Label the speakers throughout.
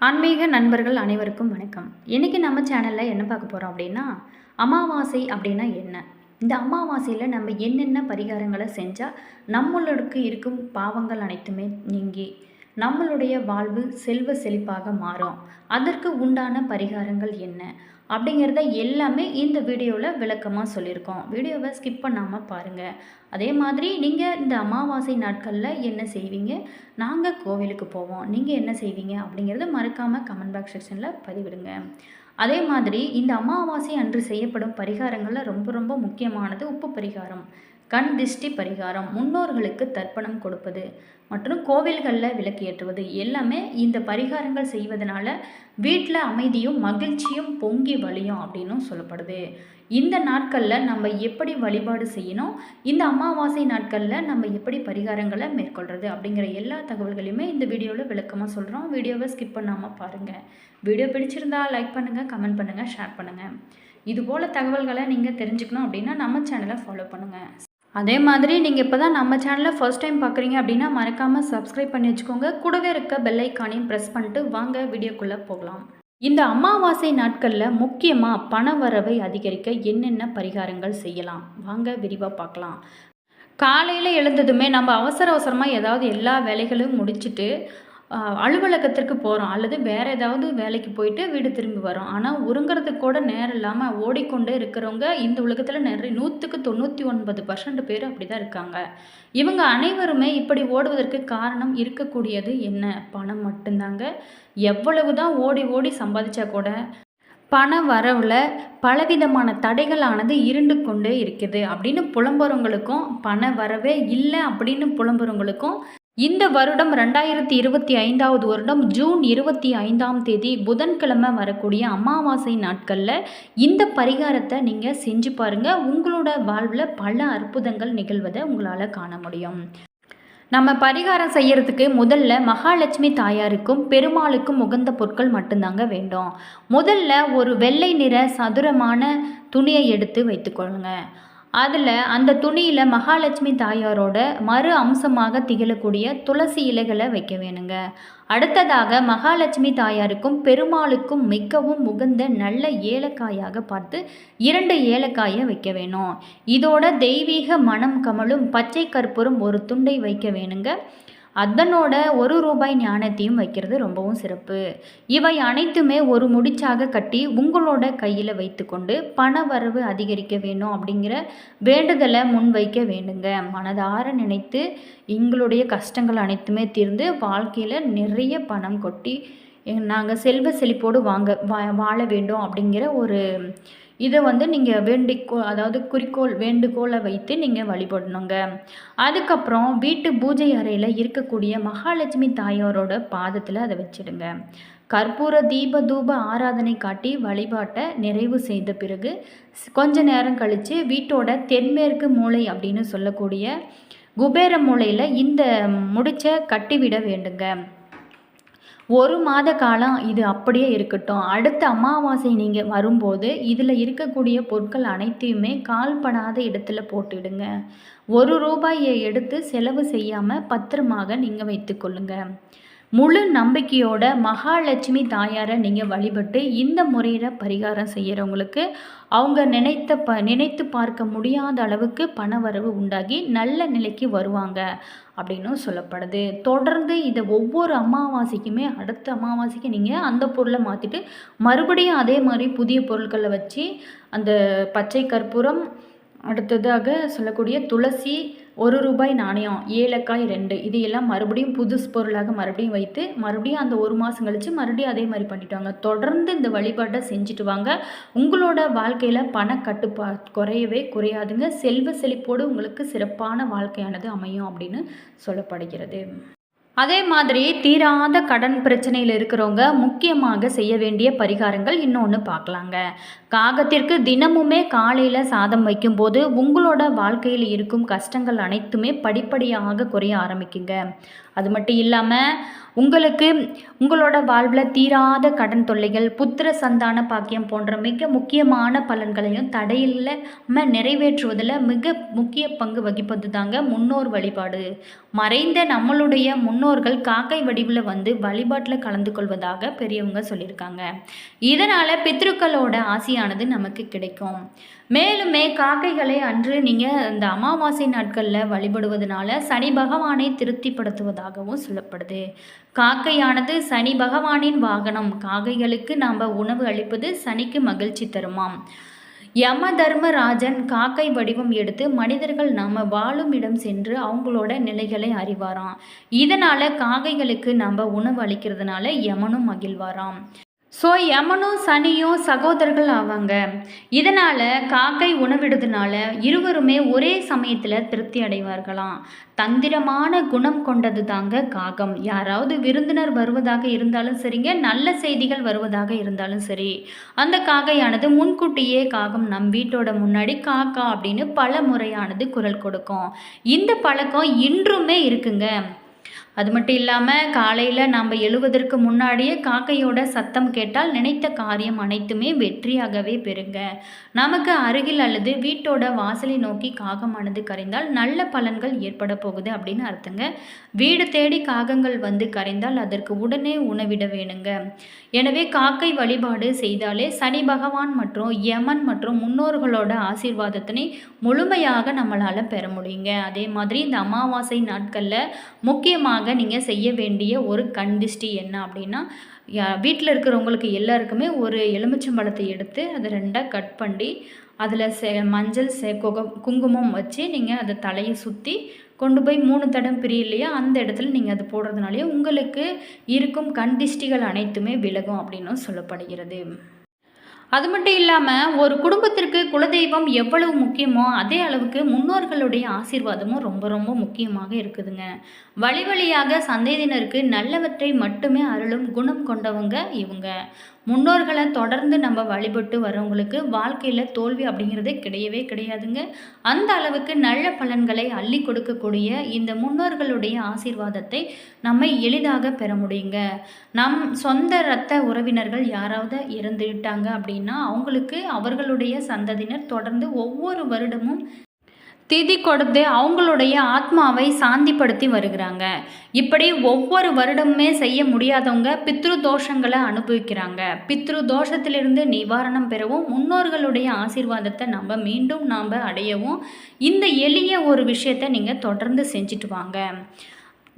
Speaker 1: ஆன்மீக நண்பர்கள் அனைவருக்கும் வணக்கம். இன்றைக்கி நம்ம சேனலில் என்ன பார்க்க போகிறோம் அப்படின்னா அமாவாசை அப்படின்னா என்ன? இந்த அமாவாசையில் நம்ம என்னென்ன பரிகாரங்களை செஞ்சால் நம்மளுக்கு இருக்கும் பாவங்கள் அனைத்துமே நீங்கி நம்மளுடைய வாழ்வு செல்வ செழிப்பாக மாறும். அதற்கு உண்டான பரிகாரங்கள் என்ன? அப்படிங்கிறத எல்லாமே இந்த வீடியோவில் விளக்கமாக சொல்லியிருக்கோம். வீடியோவை ஸ்கிப் பண்ணாமல் பாருங்கள் அதே மாதிரி நீங்கள் இந்த அமாவாசை நாட்களில் என்ன செய்வீங்க? நாங்கள் கோவிலுக்கு போவோம். நீங்கள் என்ன செய்வீங்க? அப்படிங்கிறத மறக்காமல் கமெண்ட் பாக்ஸ் செக்ஷனில் பதிவிடுங்க. அதே மாதிரி இந்த அமாவாசை அன்று செய்யப்படும் பரிகாரங்களில் ரொம்ப ரொம்ப முக்கியமானது உப்பு பரிகாரம். கண் திஷ்டி பரிகாரம் முன்னோர்களுக்கு தர்ப்பணம் கொடுப்பது மற்றும் கோவில்களில் விளக்கு ஏற்றுவது. எல்லாமே இந்த பரிகாரங்கள் செய்வதனால வீட்டில் அமைதியும் மகிழ்ச்சியும் பொங்கி வழியும் அப்படின்னும் சொல்லப்படுது. இந்த நாட்களில் நம்ம எப்படி வழிபாடு செய்யணும்? இந்த அமாவாசை நாட்களில் நம்ம எப்படி பரிகாரங்களை மேற்கொள்கிறது அப்படிங்கிற எல்லா தகவல்களையுமே இந்த வீடியோவில் விளக்கமாக சொல்கிறோம் வீடியோவை ஸ்கிப் பண்ணாமல் பாருங்கள் வீடியோ பிடிச்சிருந்தா லைக் பண்ணுங்கள் கமெண்ட் பண்ணுங்கள் ஷேர் பண்ணுங்கள் இதுபோல் தகவல்களை நீங்கள் தெரிஞ்சுக்கணும் அப்படின்னா நம்ம சேனலை ஃபாலோ பண்ணுங்கள் அதே மாதிரி நீங்கள் இப்போ தான் நம்ம சேனலை ஃபர்ஸ்ட் டைம் பார்க்குறீங்க அப்படின்னா மறக்காமல் சப்ஸ்கிரைப் பண்ணி வச்சுக்கோங்க. கூடவே இருக்க பெல்லைக்கானையும் ப்ரெஸ் பண்ணிட்டு வாங்க வீடியோக்குள்ளே போகலாம். இந்த அமாவாசை நாட்களில் முக்கியமாக பண வரவை அதிகரிக்க என்னென்ன பரிகாரங்கள் செய்யலாம்? வாங்க விரிவாக பார்க்கலாம் காலையில் எழுந்ததுமே நம்ம அவசர அவசரமாக ஏதாவது எல்லா வேலைகளும் முடிச்சுட்டு அலுவலகத்திற்கு போகிறோம் அல்லது வேறு ஏதாவது வேலைக்கு போயிட்டு வீடு திரும்பி வரோம். ஆனால் உறங்குறதுக்கு கூட நேரம் இல்லாமல் ஓடிக்கொண்டே இருக்கிறவங்க இந்த உலகத்தில் நிறைய நூற்றுக்கு தொண்ணூற்றி ஒன்பது பர்சன்ட் பேர் அப்படி தான் இருக்காங்க. இவங்க அனைவருமே இப்படி ஓடுவதற்கு காரணம் இருக்கக்கூடியது என்ன? பணம் மட்டும்தாங்க. எவ்வளவு தான் ஓடி ஓடி சம்பாதிச்சா கூட பண வரவில் பலவிதமான தடைகளானது இருண்டு கொண்டே இருக்குது. அப்படின்னு புலம்புறவங்களுக்கும் பண வரவே இல்லை அப்படின்னு புலம்புறவங்களுக்கும் இந்த வருடம் ரெண்டாயிரத்தி இருபத்தி ஐந்தாவது வருடம் ஜூன் இருபத்தி ஐந்தாம் தேதி புதன்கிழமை வரக்கூடிய அமாவாசை நாட்களில் இந்த பரிகாரத்தை நீங்கள் செஞ்சு பாருங்கள் உங்களோட வாழ்வில் பல அற்புதங்கள் நிகழ்வதை உங்களால் காண முடியும். நம்ம பரிகாரம் செய்யறதுக்கு முதல்ல மகாலட்சுமி தாயாருக்கும் பெருமாளுக்கும் உகந்த பொருட்கள் மட்டும்தாங்க வேண்டும். முதல்ல ஒரு வெள்ளை நிற சதுரமான துணியை எடுத்து வைத்துக்கொள்ளுங்க. அதில் அந்த துணியில் மகாலட்சுமி தாயாரோட மறு அம்சமாக திகழக்கூடிய துளசி இலைகளை வைக்க வேணுங்க. அடுத்ததாக மகாலட்சுமி தாயாருக்கும் பெருமாளுக்கும் மிகவும் உகந்த நல்ல ஏலக்காயாக பார்த்து இரண்டு ஏலக்காயை வைக்க வேணும். இதோட தெய்வீக மனம் கமலும் பச்சை கற்பூரம் ஒரு துண்டை வைக்க வேணுங்க. அதனோட ஒரு ரூபாய் ஞானத்தையும் வைக்கிறது ரொம்பவும் சிறப்பு. இவை அனைத்துமே ஒரு முடிச்சாக கட்டி உங்களோட கையில் வைத்துக்கொண்டு பண வரவு அதிகரிக்க வேணும் அப்படிங்கிற வேண்டுதலை முன்வைக்க வேண்டுங்க. மனதார நினைத்து எங்களுடைய கஷ்டங்கள் அனைத்துமே தீர்ந்து வாழ்க்கையில் நிறைய பணம் கொட்டி நாங்கள் செல்வ செழிப்போடு வாங்க வா வாழ வேண்டும் அப்படிங்கிற ஒரு இதை வந்து நீங்கள் வேண்டிக்கோ அதாவது குறிக்கோள் வேண்டுகோளை வைத்து நீங்கள் வழிபடணுங்க. அதுக்கப்புறம் வீட்டு பூஜை அறையில் இருக்கக்கூடிய மகாலட்சுமி தாயாரோட பாதத்தில் அதை வச்சிடுங்க. கற்பூர தீப தூப ஆராதனை காட்டி வழிபாட்டை நிறைவு செய்த பிறகு கொஞ்ச நேரம் கழித்து வீட்டோட தென்மேற்கு மூளை அப்படின்னு சொல்லக்கூடிய குபேர மூளையில் இந்த முடிச்ச கட்டிவிட வேண்டுங்க. ஒரு மாத காலம் இது அப்படியே இருக்கட்டும். அடுத்த அமாவாசை நீங்கள் வரும்போது இதில் இருக்கக்கூடிய பொருட்கள் அனைத்தையுமே கால்படாத இடத்துல போட்டுடுங்க. ஒரு ரூபாயை எடுத்து செலவு செய்யாமல் பத்திரமாக நீங்கள் வைத்துக்கொள்ளுங்கள் முழு நம்பிக்கையோட மகாலட்சுமி தாயாரை நீங்கள் வழிபட்டு இந்த முறையில் பரிகாரம் செய்கிறவங்களுக்கு அவங்க நினைத்த ப நினைத்து பார்க்க முடியாத அளவுக்கு பண வரவு உண்டாகி நல்ல நிலைக்கு வருவாங்க அப்படின்னும் சொல்லப்படுது. தொடர்ந்து இதை ஒவ்வொரு அமாவாசைக்குமே அடுத்த அமாவாசைக்கு நீங்கள் அந்த பொருளை மாற்றிட்டு மறுபடியும் அதே மாதிரி புதிய பொருட்களை வச்சு அந்த பச்சை கற்பூரம் அடுத்ததாக சொல்லக்கூடிய துளசி ஒரு ரூபாய் நாணயம் ஏலக்காய் ரெண்டு. இது எல்லாம் மறுபடியும் புதுசு பொருளாக மறுபடியும் வைத்து மறுபடியும் அந்த ஒரு மாதம் கழித்து மறுபடியும் அதே மாதிரி பண்ணிட்டு தொடர்ந்து இந்த வழிபாட்டை செஞ்சுட்டு வாங்க உங்களோட வாழ்க்கையில் பண கட்டுப்பா குறையவே குறையாதுங்க. செல்வ செழிப்போடு உங்களுக்கு சிறப்பான வாழ்க்கையானது அமையும் அப்படின்னு சொல்லப்படுகிறது. அதே மாதிரி தீராத கடன் பிரச்சனையில் இருக்கிறவங்க முக்கியமாக செய்ய வேண்டிய பரிகாரங்கள் இன்னொன்று பார்க்கலாங்க. காகத்திற்கு தினமுமே காலையில் சாதம் வைக்கும்போது உங்களோட வாழ்க்கையில் இருக்கும் கஷ்டங்கள் அனைத்துமே படிப்படியாக குறைய ஆரம்பிக்குங்க. அது மட்டும் இல்லாமல் உங்களுக்கு உங்களோட வாழ்வில் தீராத கடன் தொல்லைகள் புத்திர சந்தான பாக்கியம் போன்ற மிக முக்கியமான பலன்களையும் தடையில்லாமல் நிறைவேற்றுவதில் மிக முக்கிய பங்கு வகிப்பது தாங்க முன்னோர் வழிபாடு. மறைந்த நம்மளுடைய முன்னோர்கள் காக்கை வடிவில் வந்து வழிபாட்டில் கலந்து கொள்வதாக பெரியவங்க சொல்லியிருக்காங்க. இதனால் பித்ருக்களோட ஆசையானது நமக்கு கிடைக்கும். மேலுமே காக்கைகளை அன்று நீங்கள் இந்த அமாவாசை நாட்களில் வழிபடுவதனால சனி பகவானை திருப்திப்படுத்துவதாகவும் சொல்லப்படுது. காக்கையானது சனி பகவானின் வாகனம். காக்கைகளுக்கு நாம் உணவு அளிப்பது சனிக்கு மகிழ்ச்சி தருமாம். யம தர்மராஜன் காக்கை வடிவம் எடுத்து மனிதர்கள் நாம் வாழும் இடம் சென்று அவங்களோட நிலைகளை அறிவாராம். இதனால் காக்கைகளுக்கு நம்ம உணவு அளிக்கிறதுனால யமனும் மகிழ்வாராம். ஸோ யமனும் சனியும் சகோதரர்கள் ஆவாங்க. இதனால் காக்கை உணவிடுறதுனால இருவருமே ஒரே சமயத்தில் திருப்தி அடைவார்களாம். தந்திரமான குணம் கொண்டது தாங்க காகம். யாராவது விருந்தினர் வருவதாக இருந்தாலும் சரிங்க நல்ல செய்திகள் வருவதாக இருந்தாலும் சரி. அந்த காகையானது முன்கூட்டியே காகம் நம் வீட்டோட முன்னாடி காக்கா அப்படின்னு பல முறையானது குரல் கொடுக்கும். இந்த பழக்கம் இன்றுமே இருக்குங்க. அது மட்டும் இல்லாமல் காலையில் நம்ம எழுவதற்கு முன்னாடியே காக்கையோட சத்தம் கேட்டால் நினைத்த காரியம் அனைத்துமே வெற்றியாகவே பெறுங்க. நமக்கு அருகில் அல்லது வீட்டோட வாசலை நோக்கி காகமானது கரைந்தால் நல்ல பலன்கள் ஏற்பட போகுது அப்படின்னு அர்த்தங்க. வீடு தேடி காகங்கள் வந்து கரைந்தால் அதற்கு உடனே உணவிட வேணுங்க. எனவே காக்கை வழிபாடு செய்தாலே சனி பகவான் மற்றும் யமன் மற்றும் முன்னோர்களோட ஆசீர்வாதத்தினை முழுமையாக நம்மளால் பெற முடியுங்க. அதே மாதிரி இந்த அமாவாசை நாட்களில் முக்கியமாக நீங்கள் செய்ய வேண்டிய ஒரு கண்டிஷ்டி என்ன அப்படின்னா வீட்டில் இருக்கிறவங்களுக்கு எல்லாருக்குமே ஒரு எலுமிச்சம்பழத்தை எடுத்து அதை ரெண்டாக கட் பண்ணி அதில் சே மஞ்சள் சே குங்குமம் வச்சு நீங்கள் அதை தலையை சுற்றி கொண்டு போய் மூணு தடம் பிரி அந்த இடத்துல நீங்கள் அது போடுறதுனாலே உங்களுக்கு இருக்கும் கண்டிஷ்டிகள் அனைத்துமே விலகும் அப்படின்னும் சொல்லப்படுகிறது. அது மட்டும் இல்லாமல் ஒரு குடும்பத்திற்கு குலதெய்வம் எவ்வளவு முக்கியமோ அதே அளவுக்கு முன்னோர்களுடைய ஆசீர்வாதமும் ரொம்ப ரொம்ப முக்கியமாக இருக்குதுங்க. வழி வழியாக சந்தேதினருக்கு நல்லவற்றை மட்டுமே அருளும் குணம் கொண்டவங்க இவங்க. முன்னோர்களை தொடர்ந்து நம்ம வழிபட்டு வரவங்களுக்கு வாழ்க்கையில் தோல்வி அப்படிங்கிறதே கிடையவே கிடையாதுங்க. அந்த அளவுக்கு நல்ல பலன்களை அள்ளி கொடுக்கக்கூடிய இந்த முன்னோர்களுடைய ஆசீர்வாதத்தை நம்ம எளிதாக பெற முடியுங்க. நம் சொந்த இரத்த உறவினர்கள் யாராவது இறந்துவிட்டாங்க அப்படின்னா அவங்களுக்கு அவர்களுடைய சந்ததியினர் தொடர்ந்து ஒவ்வொரு வருடமும் திதி கொடுத்து அவங்களுடைய ஆத்மாவை சாந்திப்படுத்தி வருகிறாங்க. இப்படி ஒவ்வொரு வருடமுமே செய்ய முடியாதவங்க பித்ரு தோஷங்களை அனுபவிக்கிறாங்க. பித்ரு தோஷத்திலிருந்து நிவாரணம் பெறவும் முன்னோர்களுடைய ஆசீர்வாதத்தை நம்ம மீண்டும் நாம் அடையவும் இந்த எளிய ஒரு விஷயத்தை நீங்கள் தொடர்ந்து செஞ்சுட்டு வாங்க.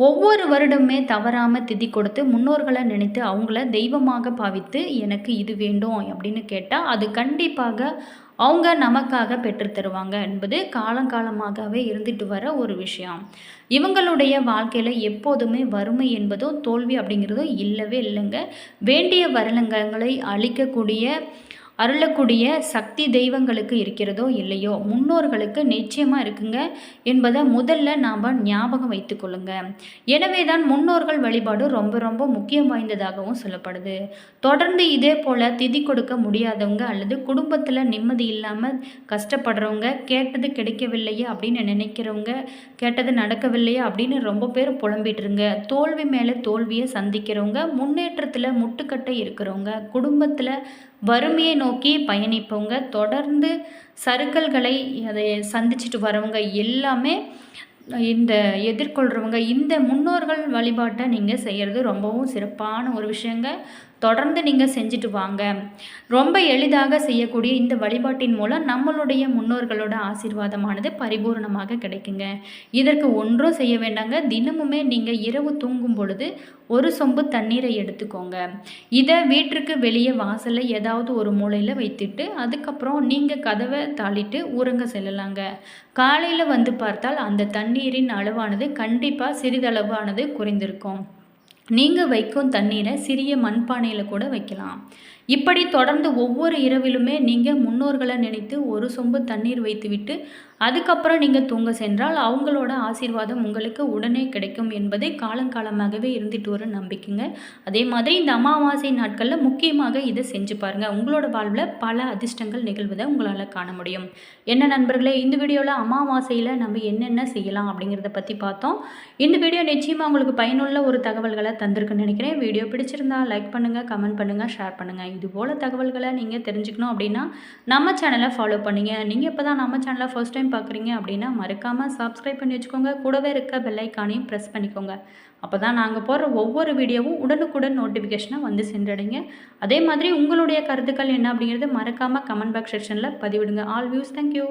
Speaker 1: ஒவ்வொரு வருடமே தவறாமல் திதி கொடுத்து முன்னோர்களை நினைத்து அவங்கள தெய்வமாக பாவித்து எனக்கு இது வேண்டும் அப்படின்னு கேட்டால் அது கண்டிப்பாக அவங்க நமக்காக பெற்றுத்தருவாங்க என்பது காலங்காலமாகவே இருந்துட்டு வர ஒரு விஷயம். இவங்களுடைய வாழ்க்கையில் எப்போதுமே வறுமை என்பதும் தோல்வி அப்படிங்கிறதும் இல்லவே இல்லைங்க. வேண்டிய வரலங்களை அளிக்கக்கூடிய அருளக்கூடிய சக்தி தெய்வங்களுக்கு இருக்கிறதோ இல்லையோ? முன்னோர்களுக்கு நிச்சயமாக இருக்குங்க. என்பதை முதல்ல நாம் ஞாபகம் வைத்துக்கொள்ளுங்க. எனவே தான் முன்னோர்கள் வழிபாடு ரொம்ப ரொம்ப முக்கியம் வாய்ந்ததாகவும் சொல்லப்படுது. தொடர்ந்து இதே போல் திதி கொடுக்க முடியாதவங்க அல்லது குடும்பத்தில் நிம்மதி இல்லாமல் கஷ்டப்படுறவங்க கேட்டது கிடைக்கவில்லையே அப்படின்னு நினைக்கிறவங்க கேட்டது நடக்கவில்லையா அப்படின்னு ரொம்ப பேர் புலம்பிட்டுருங்க. தோல்வி மேலே தோல்வியை சந்திக்கிறவங்க முன்னேற்றத்தில் முட்டுக்கட்டை இருக்கிறவங்க குடும்பத்தில் வறுமையை நோக்கி பயணிப்பவங்க தொடர்ந்து சறுக்கல்களை அதை சந்திச்சுட்டு வரவங்க எல்லாமே இந்த எதிர்கொள்கிறவங்க இந்த முன்னோர்கள் வழிபாட்டை நீங்கள் செய்கிறது ரொம்பவும் சிறப்பான ஒரு விஷயங்க. தொடர்ந்து நீங்கள் செஞ்சுட்டு வாங்க. ரொம்ப எளிதாக செய்யக்கூடிய இந்த வழிபாட்டின் மூலம் நம்மளுடைய முன்னோர்களோட ஆசீர்வாதமானது பரிபூர்ணமாக கிடைக்குங்க. இதற்கு ஒன்றும் செய்ய வேண்டாங்க. தினமுமே நீங்கள் இரவு தூங்கும் பொழுது ஒரு சொம்பு தண்ணீரை எடுத்துக்கோங்க. இதை வீட்டிற்கு வெளியே வாசலில் ஏதாவது ஒரு மூலையில் வைத்துட்டு அதுக்கப்புறம் நீங்கள் கதவை தாளிட்டு ஊரங்க செல்லலாங்க. காலையில் வந்து பார்த்தால் அந்த தண்ணீரின் அளவானது கண்டிப்பாக சிறிதளவானது குறைந்திருக்கும். நீங்கள் வைக்கும் தண்ணீரை சிறிய மண்பானையில் கூட வைக்கலாம். இப்படி தொடர்ந்து ஒவ்வொரு இரவிலுமே நீங்கள் முன்னோர்களை நினைத்து ஒரு சொம்பு தண்ணீர் வைத்துவிட்டு அதுக்கப்புறம் நீங்கள் தூங்க சென்றால் அவங்களோட ஆசீர்வாதம் உங்களுக்கு உடனே கிடைக்கும் என்பது காலங்காலமாகவே இருந்துட்டு வர நம்பிக்கைங்க. அதே மாதிரி இந்த அமாவாசை நாட்களில் முக்கியமாக இதை செஞ்சு பாருங்கள் உங்களோட வாழ்வில் பல அதிர்ஷ்டங்கள் நிகழ்வதை உங்களால் காண முடியும். என்ன நண்பர்களே இந்த வீடியோவில் அமாவாசையில் நம்ம என்னென்ன செய்யலாம் அப்படிங்கிறத பற்றி பார்த்தோம். இந்த வீடியோ நிச்சயமாக உங்களுக்கு பயனுள்ள ஒரு தகவல்களை தந்திருக்குன்னு நினைக்கிறேன். வீடியோ பிடிச்சிருந்தா லைக் பண்ணுங்கள் கமெண்ட் பண்ணுங்கள் ஷேர் பண்ணுங்கள் இதுபோல் தகவல்களை நீங்கள் தெரிஞ்சுக்கணும் அப்படின்னா நம்ம சேனலை ஃபாலோ பண்ணுங்கள் நீங்கள் இப்போ தான் நம்ம சேனலை ஃபர்ஸ்ட் டைம் பார்க்குறீங்க அப்படின்னா மறக்காமல் சப்ஸ்கிரைப் பண்ணி வச்சுக்கோங்க. கூடவே இருக்க பெல்லைக்கானையும் ப்ரெஸ் பண்ணிக்கோங்க. அப்போ தான் நாங்கள் போடுற ஒவ்வொரு வீடியோவும் உடனுக்குடன் நோட்டிஃபிகேஷனாக வந்து சென்றடைங்க. அதே மாதிரி உங்களுடைய கருத்துக்கள் என்ன அப்படிங்கிறது மறக்காமல் கமெண்ட் பாக்ஸ் செக்ஷனில் பதிவிடுங்க. All views thank you